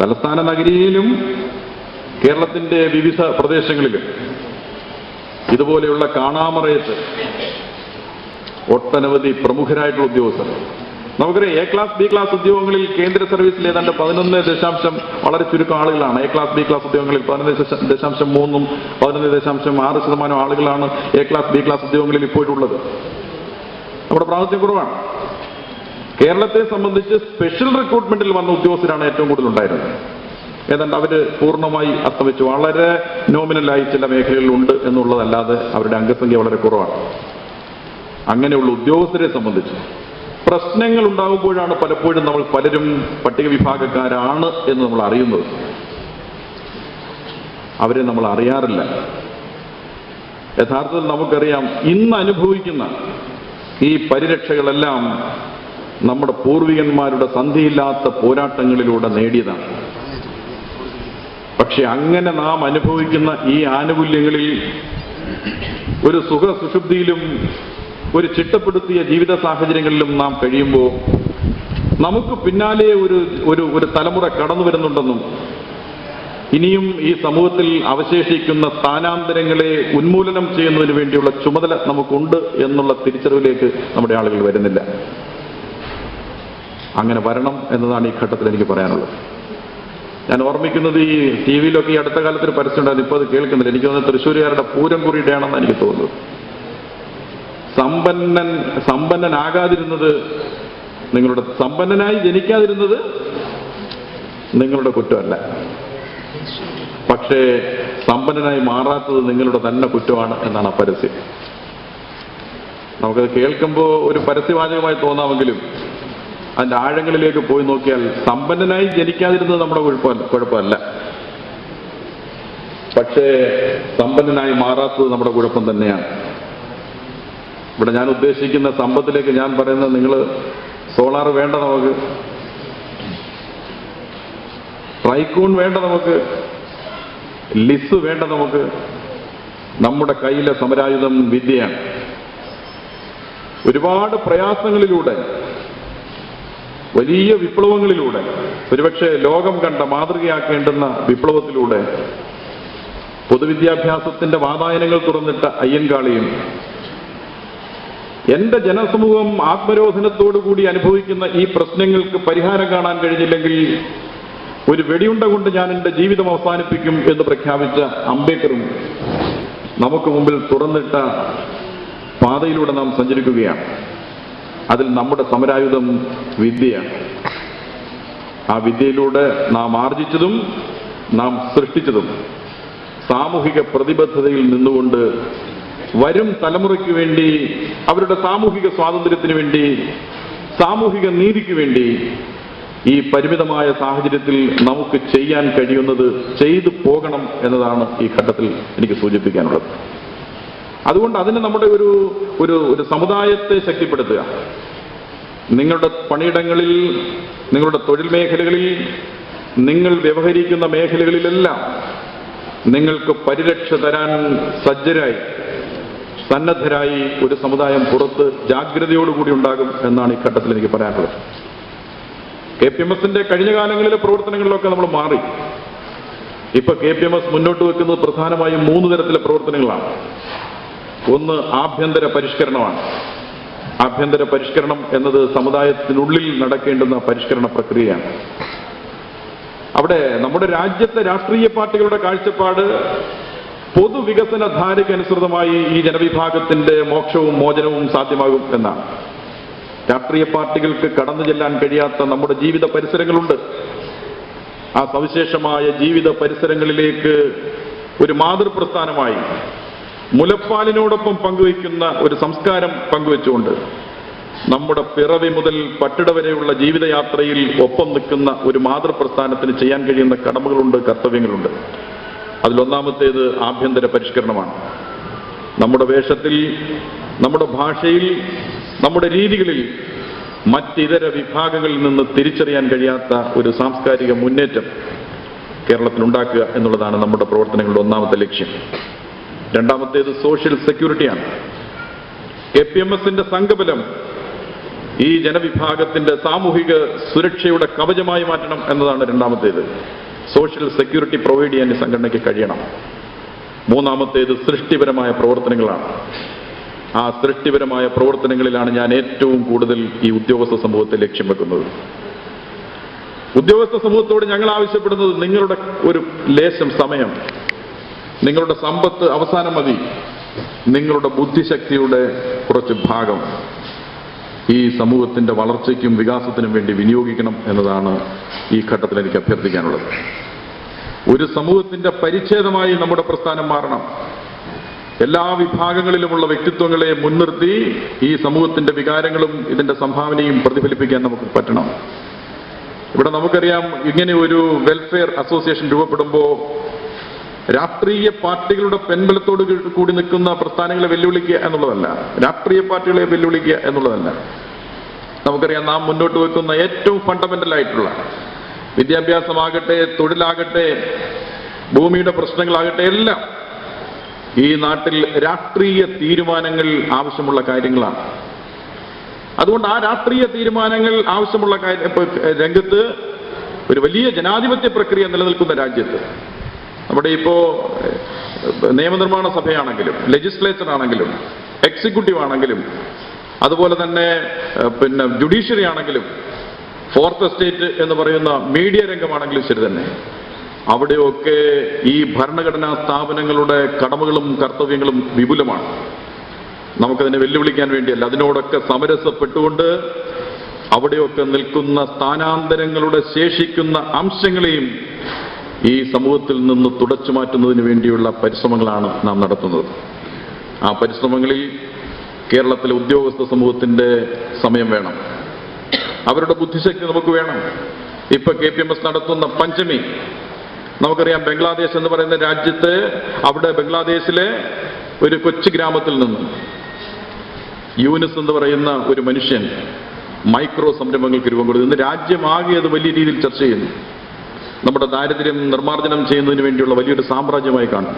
തലസ്ഥാന നഗരിയിലും കേരളത്തിന്റെ വിവിധ പ്രദേശങ്ങളിലും ഇതുപോലെയുള്ള കാണാമറയത്ത് ഒട്ടനവധി പ്രമുഖരായിട്ടുള്ള ഉദ്യോഗസ്ഥർ. നമുക്കറിയാം എ ക്ലാസ് ബി ക്ലാസ് ഉദ്യോഗങ്ങളിൽ കേന്ദ്ര സർവീസിൽ ഏതാണ്ട് പതിനൊന്ന് ദശാംശം വളരെ ചുരുക്കം ആളുകളാണ്. എ ക്ലാസ് ബി ക്ലാസ് ഉദ്യോഗങ്ങളിൽ പതിനൊന്ന് ദശ- ദശാംശം മൂന്നും പതിനൊന്ന് ദശാംശം ആറ് ശതമാനം ആളുകളാണ് എ ക്ലാസ് ബി ക്ലാസ് ഉദ്യോഗങ്ങളിൽ ഇപ്പോഴുള്ളത്. നമ്മുടെ പ്രാതിനിധ്യം കുറവാണ്. കേരളത്തെ സംബന്ധിച്ച് സ്പെഷ്യൽ റിക്രൂട്ട്മെന്റിൽ വന്ന ഉദ്യോഗസ്ഥരാണ് ഏറ്റവും കൂടുതൽ ഉണ്ടായിരുന്നത്. ഏതാണ്ട് അവർ പൂർണമായി അസ്തമിച്ചു. വളരെ നോമിനലായി ചില മേഖലകളിൽ ഉണ്ട് എന്നുള്ളതല്ലാതെ അവരുടെ അംഗസംഖ്യ വളരെ കുറവാണ്. അങ്ങനെയുള്ള ഉദ്യോഗസ്ഥരെ സംബന്ധിച്ച് പ്രശ്നങ്ങൾ ഉണ്ടാകുമ്പോഴാണ് പലപ്പോഴും നമ്മൾ പലരും പട്ടിക വിഭാഗക്കാരാണ് എന്ന് നമ്മൾ അറിയുന്നത്. അവരെ നമ്മൾ അറിയാറില്ല. യഥാർത്ഥത്തിൽ നമുക്കറിയാം ഇന്ന് അനുഭവിക്കുന്ന ഈ പരിരക്ഷകളെല്ലാം നമ്മുടെ പൂർവികന്മാരുടെ സന്ധിയില്ലാത്ത പോരാട്ടങ്ങളിലൂടെ നേടിയതാണ്. പക്ഷെ അങ്ങനെ നാം അനുഭവിക്കുന്ന ഈ ആനുകൂല്യങ്ങളിൽ ഒരു സുഖ സുഷുപ്തിയിലും ഒരു ചിട്ടപ്പെടുത്തിയ ജീവിത സാഹചര്യങ്ങളിലും നാം കഴിയുമ്പോൾ നമുക്ക് പിന്നാലെ ഒരു ഒരു ഒരു തലമുറ കടന്നു വരുന്നുണ്ടെന്നും ഇനിയും ഈ സമൂഹത്തിൽ അവശേഷിക്കുന്ന സ്ഥാനാന്തരങ്ങളെ ഉന്മൂലനം ചെയ്യുന്നതിന് വേണ്ടിയുള്ള ചുമതല നമുക്കുണ്ട് എന്നുള്ള തിരിച്ചറിവിലേക്ക് നമ്മുടെ ആളുകൾ വരുന്നില്ല. അങ്ങനെ വരണം എന്നതാണ് ഈ ഘട്ടത്തിൽ എനിക്ക് പറയാനുള്ളത്. ഞാൻ ഓർമ്മിക്കുന്നത് ഈ ടി വിയിലൊക്കെ ഈ അടുത്ത കാലത്ത് ഒരു പരസ്യം ഉണ്ടായിരുന്നു. ഇപ്പോൾ അത് കേൾക്കുന്നില്ല. എനിക്ക് തോന്നുന്നത് തൃശ്ശൂരുകാരുടെ പൂരം കുറിയുടെയാണെന്ന് എനിക്ക് തോന്നുന്നത്. സമ്പന്നൻ സമ്പന്നനാകാതിരുന്നത് നിങ്ങളുടെ സമ്പന്നനായി ജനിക്കാതിരുന്നത് നിങ്ങളുടെ കുറ്റമല്ല. പക്ഷേ സമ്പന്നനായി മാറാത്തത് നിങ്ങളുടെ തന്നെ കുറ്റമാണ് എന്നാണ് ആ പരസ്യം. നമുക്കത് കേൾക്കുമ്പോൾ ഒരു പരസ്യവാചകമായി തോന്നാമെങ്കിലും അതിന്റെ ആഴങ്ങളിലേക്ക് പോയി നോക്കിയാൽ സമ്പന്നനായി ജനിക്കാതിരുന്നത് നമ്മുടെ കുഴപ്പമല്ല കുഴപ്പമല്ല. പക്ഷേ സമ്പന്നനായി മാറാത്തത് നമ്മുടെ കുഴപ്പം തന്നെയാണ്. ഇവിടെ ഞാൻ ഉദ്ദേശിക്കുന്ന സമ്പത്തിലേക്ക് ഞാൻ പറയുന്നത് നിങ്ങൾ സോളാർ വേണ്ട നമുക്ക്. ട്രൈക്കൂൺ വേണ്ട നമുക്ക്. ലിസ് വേണ്ട നമുക്ക്. നമ്മുടെ കയ്യിലെ സമരായുധം വിദ്യയാണ്. ഒരുപാട് പ്രയാസങ്ങളിലൂടെ വലിയ വിപ്ലവങ്ങളിലൂടെ ഒരുപക്ഷെ ലോകം കണ്ട മാതൃകയാക്കേണ്ടുന്ന വിപ്ലവത്തിലൂടെ പൊതുവിദ്യാഭ്യാസത്തിന്റെ വാതായനങ്ങൾ തുറന്നിട്ട അയ്യൻകാളിയും എന്റെ ജനസമൂഹം ആത്മരോധനത്തോടുകൂടി അനുഭവിക്കുന്ന ഈ പ്രശ്നങ്ങൾക്ക് പരിഹാരം കാണാൻ കഴിഞ്ഞില്ലെങ്കിൽ ഒരു വെടിയുണ്ട കൊണ്ട് ഞാൻ എന്റെ ജീവിതം അവസാനിപ്പിക്കും എന്ന് പ്രഖ്യാപിച്ച അംബേദ്കറും നമുക്ക് മുമ്പിൽ തുറന്നിട്ട പാതയിലൂടെ നാം സഞ്ചരിക്കുകയാണ്. അതിൽ നമ്മുടെ സമരായുധം വിദ്യയാണ്. ആ വിദ്യയിലൂടെ നാം ആർജിച്ചതും നാം സൃഷ്ടിച്ചതും സാമൂഹിക പ്രതിബദ്ധതയിൽ നിന്നുകൊണ്ട് വരും തലമുറയ്ക്ക് വേണ്ടി അവരുടെ സാമൂഹിക സ്വാതന്ത്ര്യത്തിന് വേണ്ടി സാമൂഹിക നീതിക്ക് വേണ്ടി ഈ പരിമിതമായ സാഹചര്യത്തിൽ നമുക്ക് ചെയ്യാൻ കഴിയുന്നത് ചെയ്തു പോകണം എന്നതാണ് ഈ ഘട്ടത്തിൽ എനിക്ക് സൂചിപ്പിക്കാനുള്ളത്. അതുകൊണ്ട് അതിന് നമ്മുടെ ഒരു ഒരു ഒരു സമുദായത്തെ ശക്തിപ്പെടുത്തുക. നിങ്ങളുടെ പണിയിടങ്ങളിൽ നിങ്ങളുടെ തൊഴിൽ മേഖലകളിൽ നിങ്ങൾ വ്യവഹരിക്കുന്ന മേഖലകളിലെല്ലാം നിങ്ങൾക്ക് പരിരക്ഷ തരാൻ സജ്ജരായി സന്നദ്ധരായി ഒരു സമുദായം പുറത്ത് ജാഗ്രതയോടുകൂടി ഉണ്ടാകും എന്നാണ് ഈ ഘട്ടത്തിൽ എനിക്ക് പറയാനുള്ളത്. കെ പി എം എസിന്റെ കഴിഞ്ഞ കാലങ്ങളിലെ പ്രവർത്തനങ്ങളിലൊക്കെ നമ്മൾ മാറി. ഇപ്പൊ കെ പി എം എസ് മുന്നോട്ട് വെക്കുന്നത് പ്രധാനമായും മൂന്ന് തരത്തിലെ പ്രവർത്തനങ്ങളാണ്. ഒന്ന് ആഭ്യന്തര പരിഷ്കരണമാണ്. ആഭ്യന്തര പരിഷ്കരണം എന്നത് സമുദായത്തിനുള്ളിൽ നടക്കേണ്ടുന്ന പരിഷ്കരണ പ്രക്രിയയാണ്. അവിടെ നമ്മുടെ രാജ്യത്തെ രാഷ്ട്രീയ പാർട്ടികളുടെ കാഴ്ചപ്പാട് പൊതുവികസന ധാരയ്ക്കനുസൃതമായി ഈ ജനവിഭാഗത്തിന്റെ മോക്ഷവും മോചനവും സാധ്യമാകും എന്നാണ്. രാഷ്ട്രീയ പാർട്ടികൾക്ക് കടന്നു ചെല്ലാൻ കഴിയാത്ത നമ്മുടെ ജീവിത പരിസരങ്ങളുണ്ട്. ആ സവിശേഷമായ ജീവിത പരിസരങ്ങളിലേക്ക് ഒരു മാതൃപ്രസ്ഥാനമായി മുലപ്പാലിനോടൊപ്പം പങ്കുവയ്ക്കുന്ന ഒരു സംസ്കാരം പങ്കുവെച്ചുകൊണ്ട് നമ്മുടെ പിറവി മുതൽ പട്ടിട വരെയുള്ള ജീവിതയാത്രയിൽ ഒപ്പം നിൽക്കുന്ന ഒരു മാതൃപ്രസ്ഥാനത്തിന് ചെയ്യാൻ കഴിയുന്ന കടമകളുണ്ട് കർത്തവ്യങ്ങളുണ്ട്. അതിലൊന്നാമത്തേത് ആഭ്യന്തര പരിഷ്കരണമാണ്. നമ്മുടെ വേഷത്തിൽ നമ്മുടെ ഭാഷയിൽ നമ്മുടെ രീതികളിൽ മറ്റിതര വിഭാഗങ്ങളിൽ നിന്ന് തിരിച്ചറിയാൻ കഴിയാത്ത ഒരു സാംസ്കാരിക മുന്നേറ്റം കേരളത്തിൽ ഉണ്ടാക്കുക എന്നുള്ളതാണ് നമ്മുടെ പ്രവർത്തനങ്ങളുടെ ഒന്നാമത്തെ ലക്ഷ്യം. രണ്ടാമത്തേത് സോഷ്യൽ സെക്യൂരിറ്റിയാണ് എ പി എം എസിന്റെ സംഘബലം ഈ ജനവിഭാഗത്തിന്റെ സാമൂഹിക സുരക്ഷയുടെ കവചമായി മാറ്റണം എന്നതാണ് രണ്ടാമത്തേത്. സോഷ്യൽ സെക്യൂരിറ്റി പ്രൊവൈഡ് ചെയ്യാൻ സംഘടനയ്ക്ക് കഴിയണം. മൂന്നാമത്തേത് സൃഷ്ടിപരമായ പ്രവർത്തനങ്ങളാണ്. ആ സൃഷ്ടിപരമായ പ്രവർത്തനങ്ങളിലാണ് ഞാൻ ഏറ്റവും കൂടുതൽ ഈ ഉദ്യോഗസ്ഥ സമൂഹത്തെ ലക്ഷ്യം വെക്കുന്നത്. ഉദ്യോഗസ്ഥ സമൂഹത്തോട് ഞങ്ങൾ ആവശ്യപ്പെടുന്നത് നിങ്ങളുടെ ഒരു ലേശം സമയം നിങ്ങളുടെ സമ്പത്ത് അവസാനം മതി. നിങ്ങളുടെ ബുദ്ധിശക്തിയുടെ കുറച്ച് ഭാഗം ഈ സമൂഹത്തിന്റെ വളർച്ചയ്ക്കും വികാസത്തിനും വേണ്ടി വിനിയോഗിക്കണം എന്നതാണ് ഈ ഘട്ടത്തിൽ എനിക്ക് അഭ്യർത്ഥിക്കാനുള്ളത്. ഒരു സമൂഹത്തിന്റെ പരിച്ഛേദമായി നമ്മുടെ പ്രസ്ഥാനം മാറണം. എല്ലാ വിഭാഗങ്ങളിലുമുള്ള വ്യക്തിത്വങ്ങളെ മുൻനിർത്തി ഈ സമൂഹത്തിന്റെ വികാരങ്ങളും ഇതിന്റെ സംഭാവനയും പ്രതിഫലിപ്പിക്കാൻ നമുക്ക് പറ്റണം. ഇവിടെ നമുക്കറിയാം ഇങ്ങനെ ഒരു വെൽഫെയർ അസോസിയേഷൻ രൂപപ്പെടുമ്പോൾ രാഷ്ട്രീയ പാർട്ടികളുടെ പെൻബലത്തോട് കൂടി നിൽക്കുന്ന പ്രസ്ഥാനങ്ങളെ വെല്ലുവിളിക്കുക എന്നുള്ളതല്ല. രാഷ്ട്രീയ പാർട്ടികളെ വെല്ലുവിളിക്കുക എന്നുള്ളതല്ല. നമുക്കറിയാം നാം മുന്നോട്ട് വെക്കുന്ന ഏറ്റവും ഫണ്ടമെന്റൽ ആയിട്ടുള്ള വിദ്യാഭ്യാസമാകട്ടെ തൊഴിലാകട്ടെ ഭൂമിയുടെ പ്രശ്നങ്ങളാകട്ടെ എല്ലാം ഈ നാട്ടിൽ രാഷ്ട്രീയ തീരുമാനങ്ങൾ ആവശ്യമുള്ള കാര്യങ്ങളാണ്. അതുകൊണ്ട് ആ രാഷ്ട്രീയ തീരുമാനങ്ങൾ ആവശ്യമുള്ള രംഗത്ത് ഒരു വലിയ ജനാധിപത്യ പ്രക്രിയ നിലനിൽക്കുന്ന രാജ്യത്ത് നമ്മുടെ ഇപ്പോ നിയമനിർമ്മാണ സഭയാണെങ്കിലും ലെജിസ്ലേച്ചർ ആണെങ്കിലും എക്സിക്യൂട്ടീവ് ആണെങ്കിലും അതുപോലെ തന്നെ പിന്നെ ജുഡീഷ്യറി ആണെങ്കിലും ഫോർത്ത് എസ്റ്റേറ്റ് എന്ന് പറയുന്ന മീഡിയ രംഗമാണെങ്കിലും ശരി തന്നെ. അവിടെയൊക്കെ ഈ ഭരണഘടനാ സ്ഥാപനങ്ങളുടെ കടമകളും കർത്തവ്യങ്ങളും വിപുലമാണ്. നമുക്കതിനെ വെല്ലുവിളിക്കാൻ വേണ്ടിയല്ല. അതിനോടൊക്കെ സമരസപ്പെട്ടുകൊണ്ട് അവിടെയൊക്കെ നിൽക്കുന്ന സ്ഥാനാന്തരങ്ങളുടെ ശേഷിക്കുന്ന അംശങ്ങളെയും ഈ സമൂഹത്തിൽ നിന്ന് തുടച്ചു മാറ്റുന്നതിന് വേണ്ടിയുള്ള പരിശ്രമങ്ങളാണ് നാം നടത്തുന്നത്. ആ പരിശ്രമങ്ങളിൽ കേരളത്തിലെ ഉദ്യോഗസ്ഥ സമൂഹത്തിന്റെ സമയം വേണം. അവരുടെ ബുദ്ധിശക്തി നമുക്ക് വേണം. ഇപ്പൊ കെ പി എം എസ് നടത്തുന്ന പഞ്ചമി നമുക്കറിയാം ബംഗ്ലാദേശ് എന്ന് പറയുന്ന രാജ്യത്ത് അവിടെ ബംഗ്ലാദേശിലെ ഒരു കൊച്ചു ഗ്രാമത്തിൽ നിന്ന് യൂനിസ് എന്ന് പറയുന്ന ഒരു മനുഷ്യൻ മൈക്രോ സംരംഭങ്ങൾക്ക് രൂപം കൊടുത്തു ഇന്ന് രാജ്യമാകെ അത് വലിയ രീതിയിൽ ചർച്ച ചെയ്യുന്നു. നമ്മുടെ ദാരിദ്ര്യം നിർമ്മാർജനം ചെയ്യുന്നതിന് വേണ്ടിയുള്ള വലിയൊരു സാമ്രാജ്യമായി കാണും.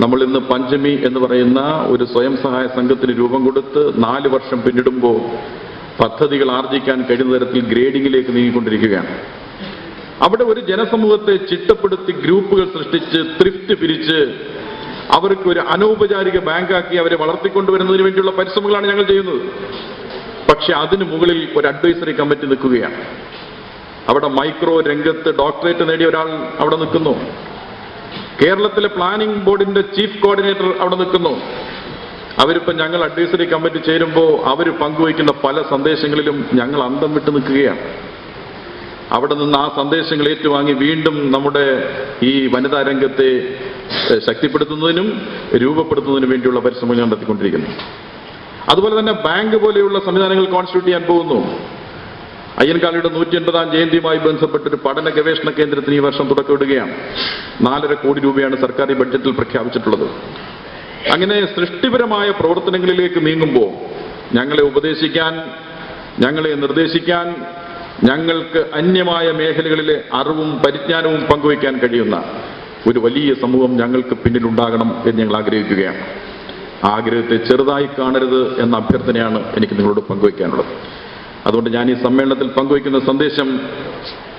നമ്മൾ ഇന്ന് പഞ്ചമി എന്ന് പറയുന്ന ഒരു സ്വയം സഹായ സംഘത്തിന് രൂപം കൊടുത്ത് നാല് വർഷം പിന്നിടുമ്പോൾ പദ്ധതികൾ ആർജിക്കാൻ കഴിയുന്ന തരത്തിൽ ഗ്രേഡിങ്ങിലേക്ക് നീങ്ങിക്കൊണ്ടിരിക്കുകയാണ്. അവിടെ ഒരു ജനസമൂഹത്തെ ചിട്ടപ്പെടുത്തി ഗ്രൂപ്പുകൾ സൃഷ്ടിച്ച് തൃപ്തി പിരിച്ച് അവർക്ക് ഒരു അനൗപചാരിക ബാങ്കാക്കി അവരെ വളർത്തിക്കൊണ്ടുവരുന്നതിന് വേണ്ടിയുള്ള പരിശ്രമങ്ങളാണ് ഞങ്ങൾ ചെയ്യുന്നത്. പക്ഷെ അതിന് മുകളിൽ ഒരു അഡ്വൈസറി കമ്മിറ്റി നിൽക്കുകയാണ്. അവിടെ മൈക്രോ രംഗത്ത് ഡോക്ടറേറ്റ് നേടിയ ഒരാൾ അവിടെ നിൽക്കുന്നു. കേരളത്തിലെ പ്ലാനിംഗ് ബോർഡിന്റെ ചീഫ് കോർഡിനേറ്റർ അവിടെ നിൽക്കുന്നു. അവരിപ്പോ ഞങ്ങൾ അഡ്വൈസറി കമ്മിറ്റി ചേരുമ്പോൾ അവർ പങ്കുവയ്ക്കുന്ന പല സന്ദേശങ്ങളിലും ഞങ്ങൾ അന്തം വിട്ട് നിൽക്കുകയാണ്. അവിടെ നിന്ന് ആ സന്ദേശങ്ങൾ ഏറ്റുവാങ്ങി വീണ്ടും നമ്മുടെ ഈ വനിതാ രംഗത്തെ ശക്തിപ്പെടുത്തുന്നതിനും രൂപപ്പെടുത്തുന്നതിനും വേണ്ടിയുള്ള പരിശ്രമങ്ങൾ നടത്തിക്കൊണ്ടിരിക്കുന്നു. അതുപോലെ തന്നെ ബാങ്ക് പോലെയുള്ള സംവിധാനങ്ങൾ കോൺസ്റ്റിറ്റ്യൂട്ട് ചെയ്യാൻ പോകുന്നു. അയ്യൻകാളിയുടെ നൂറ്റി എൺപതാം ജയന്തിയുമായി ബന്ധപ്പെട്ട് ഒരു പഠന ഗവേഷണ കേന്ദ്രത്തിന് ഈ വർഷം തുടക്കമിടുകയാണ് നാലര കോടി രൂപയാണ് സർക്കാർ ഈ ബഡ്ജറ്റിൽ പ്രഖ്യാപിച്ചിട്ടുള്ളത്. അങ്ങനെ സൃഷ്ടിപരമായ പ്രവർത്തനങ്ങളിലേക്ക് നീങ്ങുമ്പോൾ ഞങ്ങളെ ഉപദേശിക്കാൻ ഞങ്ങളെ നിർദ്ദേശിക്കാൻ ഞങ്ങൾക്ക് അന്യമായ മേഖലകളിലെ അറിവും പരിജ്ഞാനവും പങ്കുവയ്ക്കാൻ കഴിയുന്ന ഒരു വലിയ സമൂഹം ഞങ്ങൾക്ക് പിന്നിലുണ്ടാകണം എന്ന് ഞങ്ങൾ ആഗ്രഹിക്കുകയാണ്. ആഗ്രഹത്തെ ചെറുതായി കാണരുത് എന്ന അഭ്യർത്ഥനയാണ് എനിക്ക് നിങ്ങളോട് പങ്കുവയ്ക്കാനുള്ളത്. അതുകൊണ്ട് ഞാൻ ഈ സമ്മേളനത്തിൽ പങ്കുവയ്ക്കുന്ന സന്ദേശം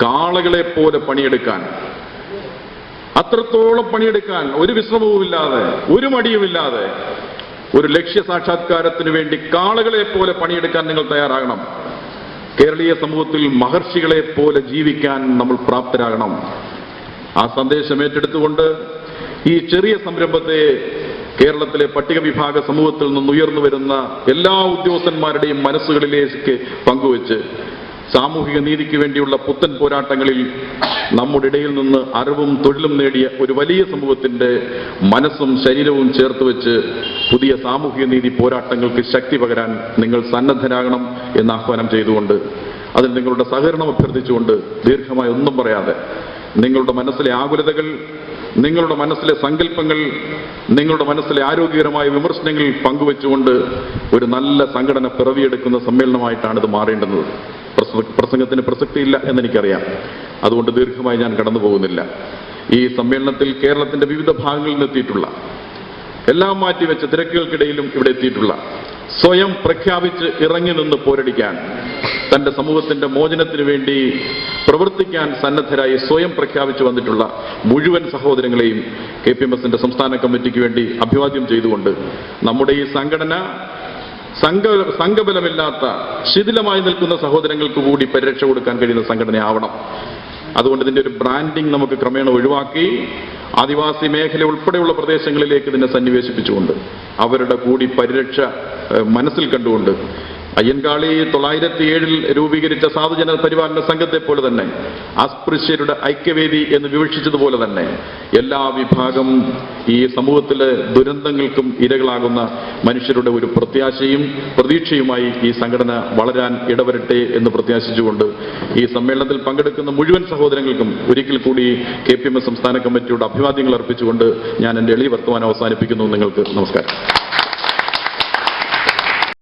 കാളകളെ പോലെ പണിയെടുക്കാൻ അത്രത്തോളം പണിയെടുക്കാൻ ഒരു വിശ്രമവുമില്ലാതെ ഒരു മടിയുമില്ലാതെ ഒരു ലക്ഷ്യ സാക്ഷാത്കാരത്തിന് വേണ്ടി കാളകളെ പോലെ പണിയെടുക്കാൻ നിങ്ങൾ തയ്യാറാകണം. കേരളീയ സമൂഹത്തിൽ മഹർഷികളെ പോലെ ജീവിക്കാൻ നമ്മൾ പ്രാപ്തരാകണം. ആ സന്ദേശം ഏറ്റെടുത്തുകൊണ്ട് ഈ ചെറിയ സംരംഭത്തെ കേരളത്തിലെ പട്ടിക വിഭാഗ സമൂഹത്തിൽ നിന്ന് ഉയർന്നു വരുന്ന എല്ലാ ഉദ്യോഗസ്ഥന്മാരുടെയും മനസ്സുകളിലേക്ക് പങ്കുവച്ച് സാമൂഹിക നീതിക്ക് വേണ്ടിയുള്ള പുത്തൻ പോരാട്ടങ്ങളിൽ നമ്മുടെ ഇടയിൽ നിന്ന് അറിവും തൊഴിലും നേടിയ ഒരു വലിയ സമൂഹത്തിന്റെ മനസ്സും ശരീരവും ചേർത്ത് വെച്ച് പുതിയ സാമൂഹിക നീതി പോരാട്ടങ്ങൾക്ക് ശക്തി പകരാൻ നിങ്ങൾ സന്നദ്ധരാകണം എന്ന് ആഹ്വാനം ചെയ്തുകൊണ്ട് അതിൽ നിങ്ങളുടെ സഹകരണം അഭ്യർത്ഥിച്ചുകൊണ്ട് ദീർഘമായി ഒന്നും പറയാതെ നിങ്ങളുടെ മനസ്സിലെ ആകുലതകൾ നിങ്ങളുടെ മനസ്സിലെ സങ്കല്പങ്ങൾ നിങ്ങളുടെ മനസ്സിലെ ആരോഗ്യകരമായ വിമർശനങ്ങൾ പങ്കുവെച്ചുകൊണ്ട് ഒരു നല്ല സംഘടന പിറവിയെടുക്കുന്ന സമ്മേളനമായിട്ടാണ് ഇത് മാറേണ്ടുന്നത് പ്രസംഗത്തിന് പ്രസക്തിയില്ല എന്നെനിക്കറിയാം. അതുകൊണ്ട് ദീർഘമായി ഞാൻ കടന്നു പോകുന്നില്ല ഈ സമ്മേളനത്തിൽ കേരളത്തിന്റെ വിവിധ ഭാഗങ്ങളിൽ നിന്ന് എത്തിയിട്ടുള്ള എല്ലാം മാറ്റിവെച്ച തിരക്കുകൾക്കിടയിലും ഇവിടെ എത്തിയിട്ടുള്ള സ്വയം പ്രഖ്യാപിച്ച് ഇറങ്ങി നിന്ന് പോരടിക്കാൻ തന്റെ സമൂഹത്തിന്റെ മോചനത്തിന് വേണ്ടി പ്രവർത്തിക്കാൻ സന്നദ്ധരായി സ്വയം പ്രഖ്യാപിച്ചു വന്നിട്ടുള്ള മുഴുവൻ സഹോദരങ്ങളെയും കെ പി എം എസിന്റെ സംസ്ഥാന കമ്മിറ്റിക്ക് വേണ്ടി അഭിവാദ്യം ചെയ്തുകൊണ്ട് നമ്മുടെ ഈ സംഘടന സംഘ സംഘബലമില്ലാത്ത ശിഥിലമായി നിൽക്കുന്ന സഹോദരങ്ങൾക്ക് കൂടി പരിരക്ഷ കൊടുക്കാൻ കഴിയുന്ന സംഘടനയാവണം. അതുകൊണ്ട് ഇതിന്റെ ഒരു ബ്രാൻഡിങ് നമുക്ക് ക്രമേണ ഒഴിവാക്കി ആദിവാസി മേഖല ഉൾപ്പെടെയുള്ള പ്രദേശങ്ങളിലേക്ക് ഇതിനെ സന്നിവേശിപ്പിച്ചുകൊണ്ട് അവരുടെ കൂടി പരിരക്ഷ മനസ്സിൽ കണ്ടുകൊണ്ട് അയ്യൻകാളി തൊള്ളായിരത്തി ഏഴിൽ രൂപീകരിച്ച സാധുജന പരിപാലന സംഘത്തെ പോലെ തന്നെ അസ്പൃശ്യരുടെ ഐക്യവേദി എന്ന് വിവക്ഷിച്ചതുപോലെ തന്നെ എല്ലാ വിഭാഗം ഈ സമൂഹത്തിലെ ദുരന്തങ്ങൾക്കും ഇരകളാകുന്ന മനുഷ്യരുടെ ഒരു പ്രത്യാശയും പ്രതീക്ഷയുമായി ഈ സംഘടന വളരാൻ ഇടവരട്ടെ എന്ന് പ്രത്യാശിച്ചുകൊണ്ട് ഈ സമ്മേളനത്തിൽ പങ്കെടുക്കുന്ന മുഴുവൻ സഹോദരങ്ങൾക്കും ഒരിക്കൽ കൂടി കെ പി എം എസ് സംസ്ഥാന കമ്മിറ്റിയുടെ അഭിവാദ്യങ്ങൾ അർപ്പിച്ചുകൊണ്ട് ഞാൻ എന്റെ എളിയ വർത്തമാനം അവസാനിപ്പിക്കുന്നു. നിങ്ങൾക്ക് നമസ്കാരം.